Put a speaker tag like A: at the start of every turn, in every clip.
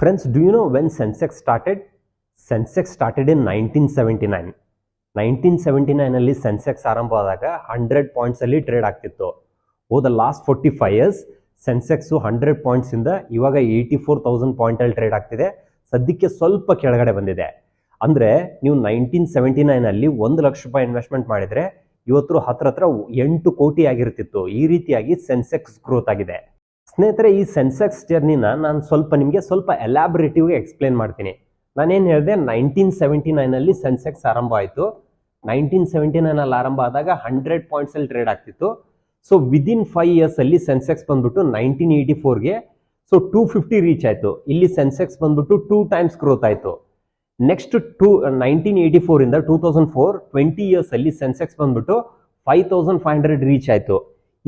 A: Friends, do you know when Sensex started? Sensex started in 1979. 1979 ನೈನಲ್ಲಿ Sensex ಆರಂಭ ಆದಾಗ hundred ಪಾಯಿಂಟ್ಸಲ್ಲಿ trade ಆಗ್ತಿತ್ತು. Over the last forty five years sensex hundred ಪಾಯಿಂಟ್ಸಿಂದ ಇವಾಗ eighty four thousand ಪಾಯಿಂಟಲ್ಲಿ trade ಆಗ್ತಿದೆ. ಸದ್ಯಕ್ಕೆ ಸ್ವಲ್ಪ ಕೆಳಗಡೆ ಬಂದಿದೆ. ಅಂದರೆ ನೀವು ನೈನ್ಟೀನ್ ಸೆವೆಂಟಿ ನೈನಲ್ಲಿ ಒಂದು ಲಕ್ಷ ರೂಪಾಯಿ ಇನ್ವೆಸ್ಟ್ಮೆಂಟ್ ಮಾಡಿದರೆ ಇವತ್ತು ಹತ್ರ ಹತ್ರ ಎಂಟು ಕೋಟಿ ಆಗಿರ್ತಿತ್ತು. ಈ ರೀತಿಯಾಗಿ ಸೆನ್ಸೆಕ್ಸ್ ಗ್ರೋತ್ ಆಗಿದೆ. ಸ್ನೇಹಿತರೆ, ಈ ಸೆನ್ಸೆಕ್ಸ್ ಜರ್ನಿನ ನಾನು ಸ್ವಲ್ಪ ನಿಮಗೆ ಸ್ವಲ್ಪ ಎಲಾಬ್ರೇಟಿವ್ಗೆ ಎಕ್ಸ್ಪ್ಲೇನ್ ಮಾಡ್ತೀನಿ. ನಾನೇನು ಹೇಳಿದೆ ನೈನ್ಟೀನ್ ಸೆವೆಂಟಿ ನೈನಲ್ಲಿ ಸೆನ್ಸೆಕ್ಸ್ ಆರಂಭ ಆಯಿತು. ನೈನ್ಟೀನ್ ಸೆವೆಂಟಿ ನೈನಲ್ಲಿ ಆರಂಭ ಆದಾಗ ಹಂಡ್ರೆಡ್ ಪಾಯಿಂಟ್ಸಲ್ಲಿ ಟ್ರೇಡ್ ಆಗ್ತಿತ್ತು. ಸೊ ವಿದಿನ್ ಫೈವ್ ಇಯರ್ಸಲ್ಲಿ ಸೆನ್ಸೆಕ್ಸ್ ಬಂದ್ಬಿಟ್ಟು ನೈನ್ಟೀನ್ ಏಯ್ಟಿ ಫೋರ್ಗೆ ಸೊ ಟೂ ಫಿಫ್ಟಿ ರೀಚ್ ಆಯಿತು. ಇಲ್ಲಿ ಸೆನ್ಸೆಕ್ಸ್ ಬಂದ್ಬಿಟ್ಟು ಟೂ ಟೈಮ್ಸ್ ಗ್ರೋತ್ ಆಯಿತು. ನೆಕ್ಸ್ಟ್ ಟೂ ನೈನ್ಟೀನ್ ಏಯ್ಟಿ ಫೋರಿಂದ ಟೂ ತೌಸಂಡ್ ಫೋರ್ ಟ್ವೆಂಟಿ ಇಯರ್ಸಲ್ಲಿ ಸೆನ್ಸೆಕ್ಸ್ ಬಂದ್ಬಿಟ್ಟು five thousand five hundred reach ಆಯಿತು.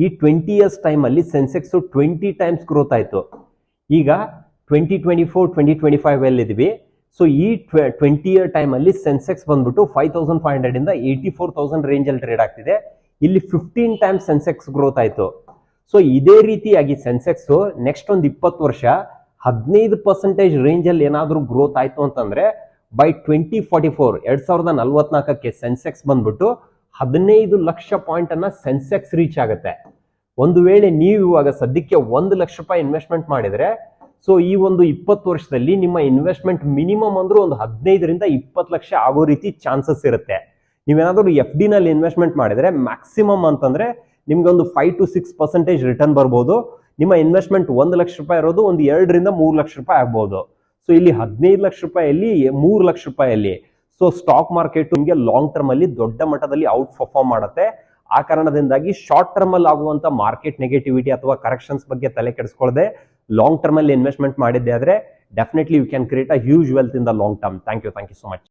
A: ಈ ಟ್ವೆಂಟಿ ಇಯರ್ಸ್ ಟೈಮಲ್ಲಿ ಸೆನ್ಸೆಕ್ಸು ಟ್ವೆಂಟಿ ಟೈಮ್ಸ್ ಗ್ರೋತ್ ಆಯಿತು. ಈಗ twenty twenty four twenty twenty five ಎಲ್ಲಿದ್ದೀವಿ so ಈ ಟ್ವೆಂಟಿ ಇಯರ್ ಟೈಮಲ್ಲಿ ಸೆನ್ಸೆಕ್ಸ್ ಬಂದ್ಬಿಟ್ಟು ಫೈವ್ ತೌಸಂಡ್ ಫೈವ್ ಹಂಡ್ರೆಡ್ ಇಂದ ಏಯ್ಟಿ ಫೋರ್ ತೌಸಂಡ್ ರೇಂಜಲ್ಲಿ ಟ್ರೇಡ್ ಆಗ್ತಿದೆ. ಇಲ್ಲಿ ಫಿಫ್ಟೀನ್ ಟೈಮ್ಸ್ ಸೆನ್ಸೆಕ್ಸ್ ಗ್ರೋತ್ ಆಯಿತು. ಸೊ ಇದೇ ರೀತಿಯಾಗಿ ಸೆನ್ಸೆಕ್ಸು ನೆಕ್ಸ್ಟ್ ಒಂದು ಇಪ್ಪತ್ತು ವರ್ಷ ಹದಿನೈದು ಪರ್ಸೆಂಟೇಜ್ ರೇಂಜಲ್ಲಿ ಏನಾದರೂ ಗ್ರೋತ್ ಆಯಿತು ಅಂತಂದ್ರೆ ಬೈ ಟ್ವೆಂಟಿ ಫಾರ್ಟಿ ಫೋರ್ ಎರಡ್ ಸಾವಿರದ ನಲ್ವತ್ನಾಲ್ಕಕ್ಕೆ ಸೆನ್ಸೆಕ್ಸ್ ಬಂದ್ಬಿಟ್ಟು ಹದಿನೈದು ಲಕ್ಷ ಪಾಯಿಂಟ್ ಅನ್ನ ಸೆನ್ಸೆಕ್ಸ್ ರೀಚ್ ಆಗುತ್ತೆ. ಒಂದು ವೇಳೆ ನೀವು ಇವಾಗ ಸದ್ಯಕ್ಕೆ ಒಂದು ಲಕ್ಷ ರೂಪಾಯಿ ಇನ್ವೆಸ್ಟ್ಮೆಂಟ್ ಮಾಡಿದ್ರೆ ಸೊ ಈ ಒಂದು ಇಪ್ಪತ್ತು ವರ್ಷದಲ್ಲಿ ನಿಮ್ಮ ಇನ್ವೆಸ್ಟ್ಮೆಂಟ್ ಮಿನಿಮಮ್ ಅಂದ್ರೂ ಒಂದು ಹದಿನೈದರಿಂದ ಇಪ್ಪತ್ತು ಲಕ್ಷ ಆಗೋ ರೀತಿ ಚಾನ್ಸಸ್ ಇರುತ್ತೆ. ನೀವೇನಾದರೂ ಎಫ್ ಡಿ ನಲ್ಲಿ ಇನ್ವೆಸ್ಟ್ಮೆಂಟ್ ಮಾಡಿದ್ರೆ ಮ್ಯಾಕ್ಸಿಮಮ್ ಅಂತಂದ್ರೆ ನಿಮ್ಗೆ ಒಂದು five to six percentage return ಬರ್ಬೋದು. ನಿಮ್ಮ ಇನ್ವೆಸ್ಟ್ಮೆಂಟ್ ಒಂದು ಲಕ್ಷ ರೂಪಾಯಿ ಇರೋದು ಒಂದು ಎರಡರಿಂದ ಮೂರು ಲಕ್ಷ ರೂಪಾಯಿ ಆಗ್ಬೋದು. ಸೊ ಇಲ್ಲಿ ಹದಿನೈದು ಲಕ್ಷ ರೂಪಾಯಲ್ಲಿ ಮೂರು ಲಕ್ಷ ರೂಪಾಯಲ್ಲಿ. ಸೊ ಸ್ಟಾಕ್ ಮಾರ್ಕೆಟ್ ನಿಮಗೆ ಲಾಂಗ್ ಟರ್ಮ್ ಅಲ್ಲಿ ದೊಡ್ಡ ಮಟ್ಟದಲ್ಲಿ ಔಟ್ ಪರ್ಫಾರ್ಮ್ ಮಾಡುತ್ತೆ. ಆ ಕಾರಣದಿಂದಾಗಿ ಶಾರ್ಟ್ ಟರ್ಮ್ ಅಲ್ಲಿ ಆಗುವಂತ ಮಾರ್ಕೆಟ್ ನೆಗೆಟಿವಿಟಿ ಅಥವಾ ಕರೆಕ್ಷನ್ಸ್ ಬಗ್ಗೆ ತಲೆ ಕೆಡಿಸ್ಕೊಳ್ಳದೆ ಲಾಂಗ್ ಟರ್ಮ್ ಅಲ್ಲಿ ಇನ್ವೆಸ್ಟ್ಮೆಂಟ್ ಮಾಡಿದ್ದೆ ಆದ್ರೆ definitely you can create a huge wealth in the long term thank you thank you so much